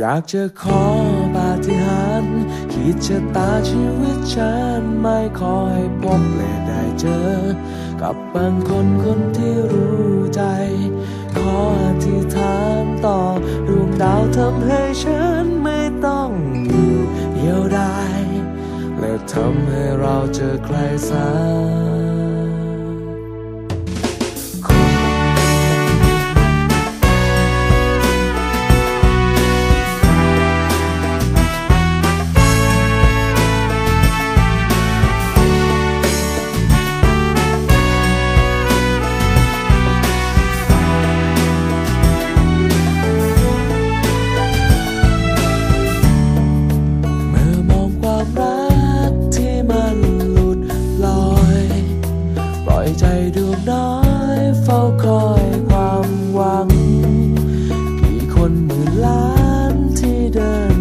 อยากจะขอปาฏิหาริย์ขีดชะตาชีวิตฉันไม่ขอให้พบและได้เจอ กับบางคนคนที่รู้ใจ ขออธิษฐานต่อดวงดาวทำให้ฉันไม่ต้องอยู่เดียวดายและทำให้เราเจอใครสัก ที่